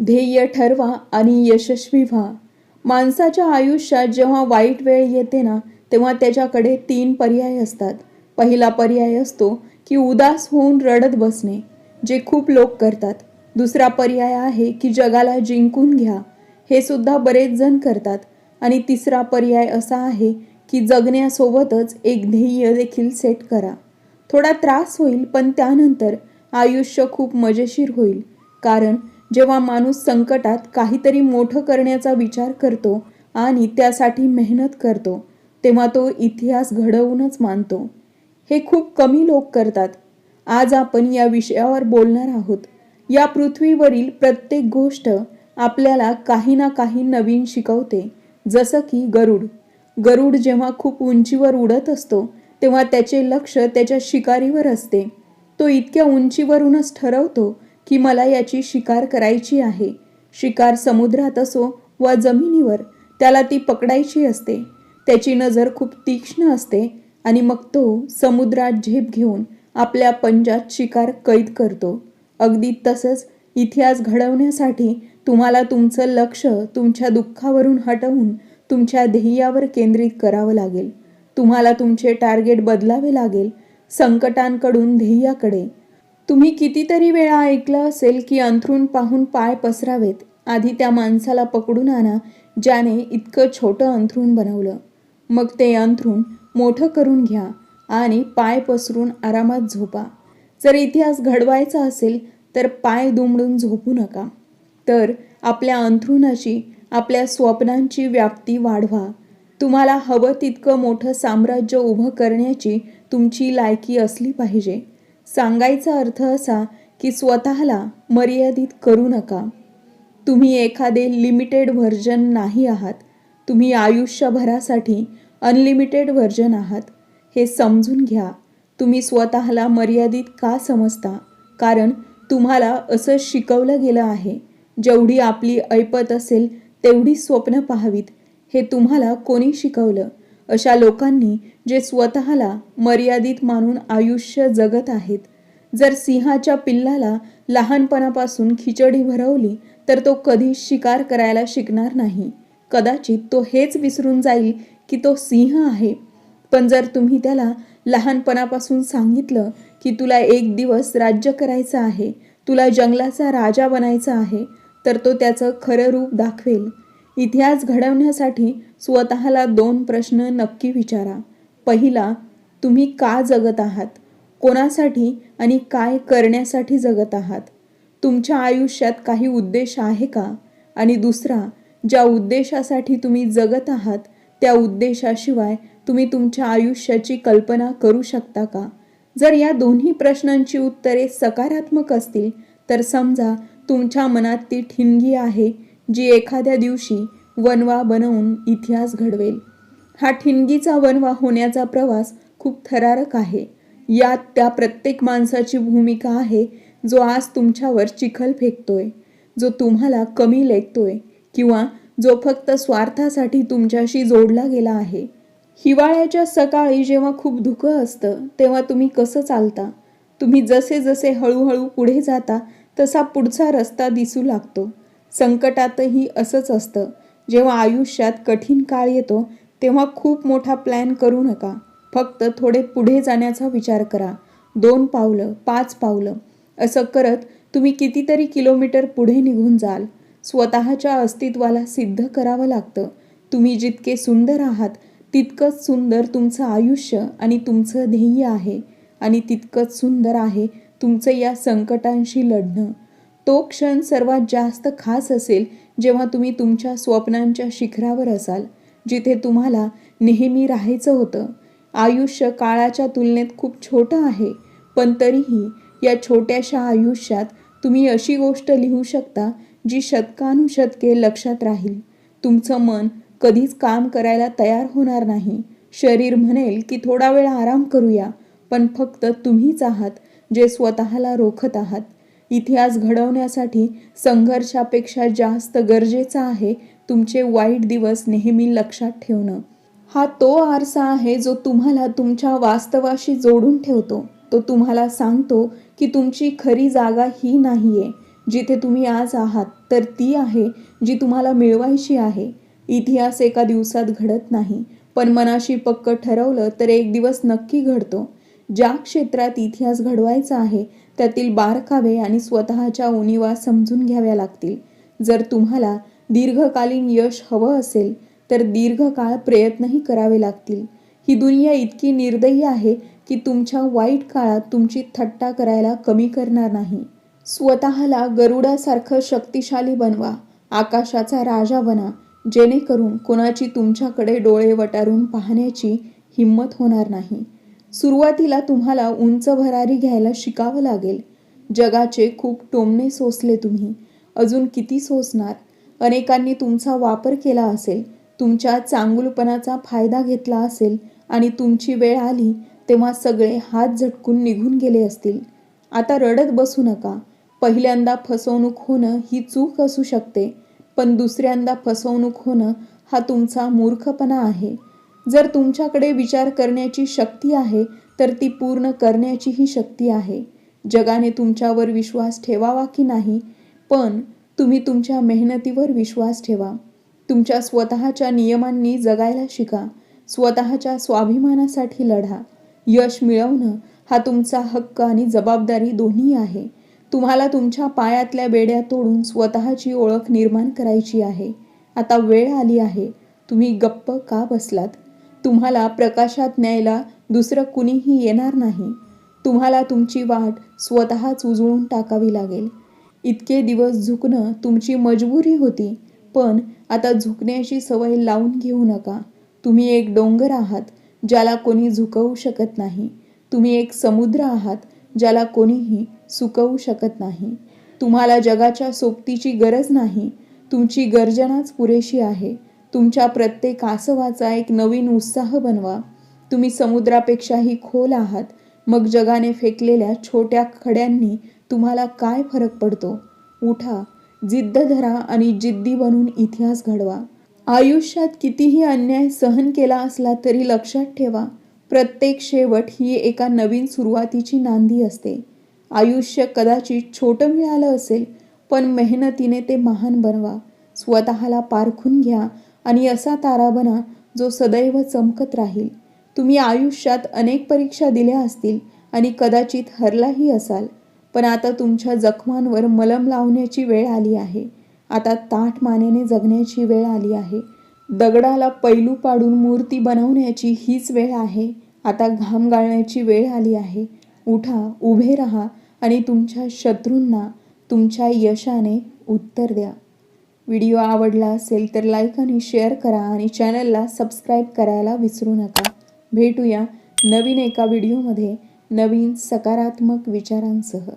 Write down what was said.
ध्येय ठरवा आणि यशस्वी व्हा. माणसाच्या आयुष्यात जेव्हा वाईट वेळ येते ना तेव्हा त्याच्याकडे तीन पर्याय असतात. पहिला पर्याय असतो की उदास होऊन रडत बसणे जे खूप लोक करतात. दुसरा पर्याय आहे की जगाला जिंकून घ्या. हे सुद्धा बरेच जण करतात. आणि तिसरा पर्याय असा आहे की जगण्यासोबतच एक ध्येय देखील सेट करा. थोडा त्रास होईल पण त्यानंतर आयुष्य खूप मजेशीर होईल. कारण जेव्हा माणूस संकटात काहीतरी मोठं करण्याचा विचार करतो आणि त्यासाठी मेहनत करतो तेव्हा तो इतिहास घडवूनच मानतो. हे खूप कमी लोक करतात. आज आपण या विषयावर बोलणार आहोत. या पृथ्वीवरील प्रत्येक गोष्ट आपल्याला काही ना काही नवीन शिकवते जसं की गरुड. गरुड जेव्हा खूप उंचीवर उडत असतो तेव्हा त्याचे लक्ष त्याच्या शिकारीवर असते. तो इतक्या उंचीवरूनच ठरवतो की मला याची शिकार करायची आहे. शिकार समुद्रात असो वा जमिनीवर त्याला ती पकडायची असते. त्याची नजर खूप तीक्ष्ण असते आणि मग तो समुद्रात झेप घेऊन आपल्या पंजात शिकार कैद करतो. अगदी तसंच इतिहास घडवण्यासाठी तुम्हाला तुमचं लक्ष तुमच्या दुःखावरून हटवून तुमच्या ध्येयावर केंद्रित करावं लागेल. तुम्हाला तुमचे टार्गेट बदलावे लागेल. संकटांकडून ध्येयाकडे तुम्ही कितीतरी वेळा ऐकलं असेल की अंथरूण पाहून पाय पसरावेत. आधी त्या माणसाला पकडून आणा ज्याने इतकं छोटं अंथरूण बनवलं. मग ते अंथरूण मोठं करून घ्या आणि पाय पसरून आरामात झोपा. जर इतिहास घडवायचा असेल तर पाय दुमडून झोपू नका. तर आपल्या अंथरुणाची आपल्या स्वप्नांची व्याप्ती वाढवा. तुम्हाला हवं तितकं मोठं साम्राज्य उभं करण्याची तुमची लायकी असली पाहिजे. सांगायचा अर्थ असा की स्वतःला मर्यादित करू नका. तुम्ही एखादे लिमिटेड व्हर्जन नाही आहात. तुम्ही आयुष्यभरासाठी अनलिमिटेड व्हर्जन आहात. हे समजून घ्या. तुम्ही स्वतःला मर्यादित का समजता? कारण तुम्हाला असं शिकवलं गेलं आहे. जेवढी आपली ऐपत असेल तेवढी स्वप्न पाहावीत. हे तुम्हाला कोणी शिकवलं? अशा लोकांनी जे स्वतःला मर्यादित मानून आयुष्य जगत आहेत जर सिंहाच्या पिल्लाला लहानपणापासून खिचडी भरवली तर तो कधी शिकार करायला शिकणार नाही. कदाचित तो हेच विसरून जाईल की तो सिंह आहे. पण जर तुम्ही त्याला लहानपणापासून सांगितलं की तुला एक दिवस राज्य करायचं आहे तुला जंगलाचा राजा बनायचा आहे तर तो त्याचं खरं रूप दाखवेल. इतिहास घडवण्यासाठी स्वतःला दोन प्रश्न नक्की विचारा. पहिला तुम्ही का जगत आहात? कोणासाठी आणि काय करण्यासाठी जगत आहात? तुमच्या आयुष्यात काही उद्देश आहे का? आणि दुसरा ज्या उद्देशासाठी तुम्ही जगत आहात त्या उद्देशाशिवाय तुम्ही तुमच्या आयुष्याची कल्पना करू शकता का? जर या दोन्ही प्रश्नांची उत्तरे सकारात्मक असतील तर समजा तुमच्या मनात ती ठिणगी आहे जी एखाद्या दिवशी वनवा बनवून इतिहास घडवेल. हा ठिणगीचा वनवा होण्याचा प्रवास खूप थरारक आहे. यात त्या प्रत्येक माणसाची भूमिका आहे जो आज तुमच्यावर चिखल फेकतोय जो तुम्हाला कमी लेखतोय किंवा जो फक्त स्वार्थासाठी तुमच्याशी जोडला गेला आहे. हिवाळ्याच्या सकाळी जेव्हा खूप धुकं असतं तेव्हा तुम्ही कसं चालता? तुम्ही जसे जसे हळूहळू पुढे जाता तसा पुढचा रस्ता दिसू लागतो. संकटातही असंच असतं. जेव्हा आयुष्यात कठीण काळ येतो तेव्हा खूप मोठा प्लॅन करू नका. फक्त थोडे पुढे जाण्याचा विचार करा. दोन पावलं पाच पावलं. असं करत तुम्ही कितीतरी किलोमीटर पुढे निघून जाल. स्वतःच्या अस्तित्वाला सिद्ध करावं लागतं. तुम्ही जितके सुंदर आहात तितकंच सुंदर तुमचं आयुष्य आणि तुमचं ध्येय आहे. आणि तितकंच सुंदर आहे तुमचं या संकटांशी लढणं. तो क्षण सर्वात जास्त खास असेल जेव्हा तुम्ही तुमच्या स्वप्नांच्या शिखरावर असाल जिथे तुम्हाला नेहमी राहायचं होतं. आयुष्य काळाच्या तुलनेत खूप छोटं आहे पण तरीही या छोट्याशा आयुष्यात तुम्ही अशी गोष्ट लिहू शकता जी शतकानुशतके लक्षात राहील. तुमचं मन कधीच काम करायला तयार होणार नाही. शरीर म्हणेल की थोडा वेळ आराम करूया पण फक्त तुम्हीच आहात जे स्वतःला रोखत आहात. इतिहास घडवण्यासाठी संघर्षापेक्षा जास्त गरजेचं आहे तुमचे वाईट दिवस नेहमी लक्षात ठेवणं. हा तो आरसा आहे जो तुम्हाला तुमच्या वास्तवाशी जोडून ठेवतो. तो तुम्हाला सांगतो की तुमची खरी जागा ही नाहीये. जिथे तुम्ही आज आहात तर ती आहे जी तुम्हाला मिळवायची आहे. इतिहास एका दिवसात घडत नाही पण मनाशी पक्क ठरवलं तर एक दिवस नक्की घडतो. ज्या क्षेत्रात इतिहास घडवायचा आहे त्यातील बारकावे आणि स्वतःच्या उणीवा समजून घ्याव्या लागतील. जर तुम्हाला दीर्घकालीन यश हवं असेल तर दीर्घकाळ प्रयत्नही करावे लागतील. ही दुनिया इतकी निर्दयी आहे की तुमच्या वाईट काळात तुमची थट्टा करायला कमी करणार नाही. स्वतःला गरुडासारखं शक्तिशाली बनवा आकाशाचा राजा बना जेणेकरून कोणाची तुमच्याकडे डोळे वटारून पाहण्याची हिंमत होणार नाही. सुरुवातीला तुम्हाला उंच भरारी घ्यायला शिकावं लागेल. जगाचे खूप टोमणे सोसले तुम्ही. अजून किती सोसणार? अनेकांनी तुमचा वापर केला असेल तुमच्या चांगुलपणाचा फायदा घेतला असेल आणि तुमची वेळ आली तेव्हा सगळे हात झटकून निघून गेले असतील. आता रडत बसू नका. पहिल्यांदा फसवणूक होणं ही चूक असू शकते पण दुसऱ्यांदा फसवणूक होणं हा तुमचा मूर्खपणा आहे. जर तुमच्याकडे विचार करण्याची शक्ती आहे तर ती पूर्ण करण्याचीही शक्ती आहे. जगाने तुमच्यावर विश्वास ठेवावा की नाही पण तुम्ही तुमच्या मेहनतीवर विश्वास ठेवा. तुमच्या स्वतःच्या नियमांनी जगायला शिका. स्वतःच्या स्वाभिमानासाठी लढा. यश मिळवणं हा तुमचा हक्क आणि जबाबदारी दोन्ही आहे. तुम्हाला तुमच्या पायातल्या बेड्या तोडून स्वतःची ओळख निर्माण करायची आहे. आता वेळ आली आहे. तुम्ही गप्प का बसलात? तुम्हाला प्रकाशात न्यायला दुसरं कुणीही येणार नाही. तुम्हाला तुमची वाट स्वतःच उजळून टाकावी लागेल. इतके दिवस झुकणं तुमची मजबुरी होती. पण आता झुकण्याची सवय लावून घेऊ नका. तुम्ही एक डोंगर आहात ज्याला कोणी झुकवू शकत नाही. तुम्ही एक समुद्र आहात ज्याला कोणीही सुकवू शकत नाही. तुम्हाला जगाच्या सोबतीची गरज नाही. तुमची गर्जनाच पुरेशी आहे. तुमच्या प्रत्येक आसवाचा एक नवीन उत्साह बनवा. तुम्ही समुद्रापेक्षाही खोल आहात. मग जगाने फेकलेल्या छोट्या खड्यांनी तुम्हाला काय फरक पडतो? उठा जिद्द धरा आणि जिद्दी बनून इतिहास घडवा. आयुष्यात कितीही अन्याय सहन केला असला तरी लक्षात ठेवा प्रत्येक शेवट ही एका नवीन सुरुवातीची नांदी असते. आयुष्य कदाचित छोटं मिळालं असेल पण मेहनतीने ते महान बनवा. स्वतःला पारखून घ्या आणि असा तारा बना जो सदैव चमकत राहील. तुम्ही आयुष्यात अनेक परीक्षा दिल्या असतील आणि कदाचित हरलाही असाल. पण आता तुमच्या जखमांवर मलम लावण्याची वेळ आली आहे. आता ताठ मानेने जगण्याची वेळ आली आहे. दगडाला पैलू पाडून मूर्ती बनवण्याची हीच वेळ आहे. आता घाम गाळण्याची वेळ आली आहे. उठा उभे राहा आणि तुमच्या शत्रूंना तुमच्या यशाने उत्तर द्या. व्हिडिओ आवडला असेल तर लाईक आणि शेअर करा आणि चॅनलला सबस्क्राईब करायला विसरू नका. भेटूया नवीन एका व्हिडिओमध्ये नवीन सकारात्मक विचारांसह.